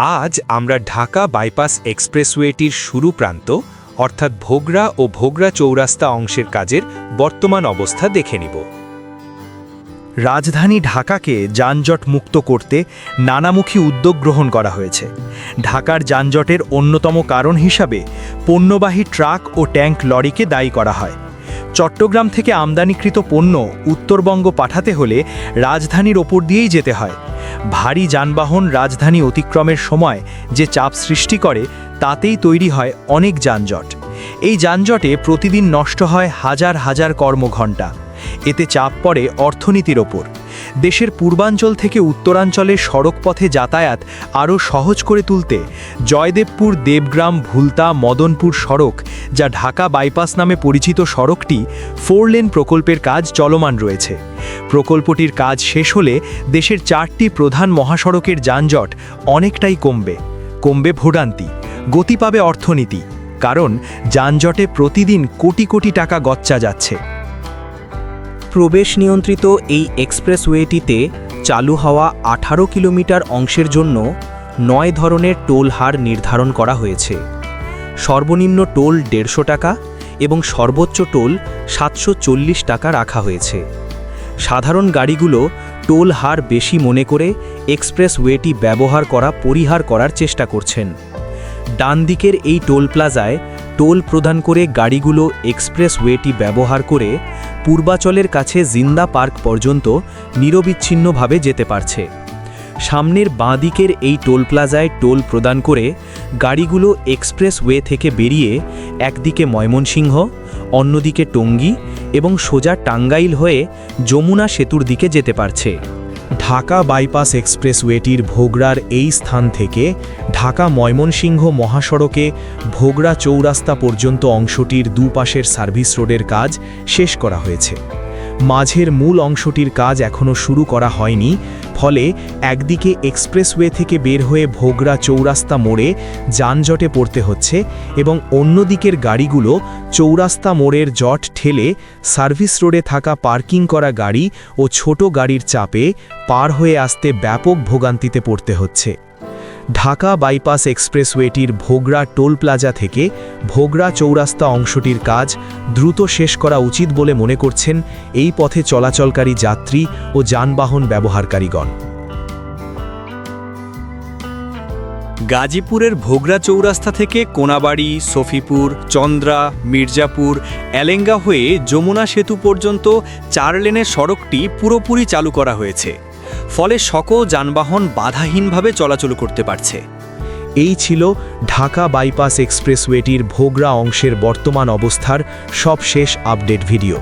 আজ আমরা ঢাকা বাইপাস এক্সপ্রেসওয়েটির শুরু প্রান্ত, অর্থাৎ ভোগড়া ও ভোগড়া চৌরাস্তা অংশের কাজের বর্তমান অবস্থা দেখে নিব। রাজধানী ঢাকাকে যানজট মুক্ত করতে নানামুখী উদ্যোগ গ্রহণ করা হয়েছে। ঢাকার যানজটের অন্যতম কারণ হিসাবে পণ্যবাহী ট্রাক ও ট্যাঙ্ক লরিকে দায়ী করা হয়। চট্টগ্রাম থেকে আমদানিকৃত পণ্য উত্তরবঙ্গ পাঠাতে হলে রাজধানীর ওপর দিয়েই যেতে হয়। ভারী যানবাহন রাজধানী অতিক্রমের সময় যে চাপ সৃষ্টি করে, তাতেই তৈরি হয় অনেক যানজট। এই যানজটে প্রতিদিন নষ্ট হয় হাজার হাজার কর্মঘণ্টা। এতে চাপ পড়ে অর্থনীতির ওপর। দেশের পূর্বাঞ্চল থেকে উত্তরাঞ্চলে সড়কপথে যাতায়াত আরও সহজ করে তুলতে জয়দেবপুর, দেবগ্রাম, ভুলতা, মদনপুর সড়ক, যা ঢাকা বাইপাস নামে পরিচিত সড়কটি ফোর লেন প্রকল্পের কাজ চলমান রয়েছে। প্রকল্পটির কাজ শেষ হলে দেশের চারটি প্রধান মহাসড়কের যানজট অনেকটাই কমবে। কমবে ভোগান্তি, গতি পাবে অর্থনীতি, কারণ যানজটে প্রতিদিন কোটি কোটি টাকা গচ্চা যাচ্ছে। প্রবেশ নিয়ন্ত্রিত এই এক্সপ্রেসওয়েটিতে চালু হওয়া আঠারো কিলোমিটার অংশের জন্য নয় ধরনের টোল হার নির্ধারণ করা হয়েছে। সর্বনিম্ন টোল দেড়শো টাকা এবং সর্বোচ্চ টোল সাতশো চল্লিশ টাকা রাখা হয়েছে। সাধারণ গাড়িগুলো টোল হার বেশি মনে করে এক্সপ্রেসওয়েটি ব্যবহার করা, পরিহার করার চেষ্টা করছেন। ডান দিকের এই টোল প্লাজায় টোল প্রদান করে গাড়িগুলো এক্সপ্রেসওয়েটি ব্যবহার করে পূর্বাচলের কাছে জিন্দা পার্ক পর্যন্ত নিরবিচ্ছিন্নভাবে যেতে পারছে। সামনের বাঁ দিকের এই টোল প্লাজায় টোল প্রদান করে গাড়িগুলো এক্সপ্রেসওয়ে থেকে বেরিয়ে একদিকে ময়মনসিংহ, অন্যদিকে টঙ্গী এবং সোজা টাঙ্গাইল হয়ে যমুনা সেতুর দিকে যেতে পারছে। ঢাকা বাইপাস এক্সপ্রেসওয়েটির ভোগড়ার এই স্থান থেকে ঢাকা ময়মনসিংহ মহাসড়কে ভোগড়া চৌরাস্তা পর্যন্ত অংশটির দুপাশের সার্ভিস রোডের কাজ শেষ করা হয়েছে। মাঝের মূল অংশটির কাজ এখনও শুরু করা হয়নি, ফলে একদিকে এক্সপ্রেসওয়ে থেকে বের হয়ে ভোগড়া চৌরাস্তা মোড়ে যানজটে পড়তে হচ্ছে এবং অন্যদিকের গাড়িগুলো চৌরাস্তা মোড়ের জট ঠেলে সার্ভিস রোডে থাকা পার্কিং করা গাড়ি ও ছোট গাড়ির চাপে পার হয়ে আসতে ব্যাপক ভোগান্তিতে পড়তে হচ্ছে। ঢাকা বাইপাস এক্সপ্রেসওয়েটির ভোগড়া টোল প্লাজা থেকে ভোগড়া চৌরাস্তা অংশটির কাজ দ্রুত শেষ করা উচিত বলে মনে করছেন এই পথে চলাচলকারী যাত্রী ও যানবাহন ব্যবহারকারীগণ। গাজীপুরের ভোগড়া চৌরাস্তা থেকে কোনাবাড়ি, সফিপুর, চন্দ্রা, মির্জাপুর, এলেঙ্গা হয়ে যমুনা সেতু পর্যন্ত চার লেনের সড়কটি পুরোপুরি চালু করা হয়েছে। ফলে সকল যানবাহন বাধাহীনভাবে চলাচল করতে পারছে। এই ছিল ঢাকা বাইপাস এক্সপ্রেসওয়েটির ভোগরা অংশের বর্তমান অবস্থার সবশেষ আপডেট ভিডিও।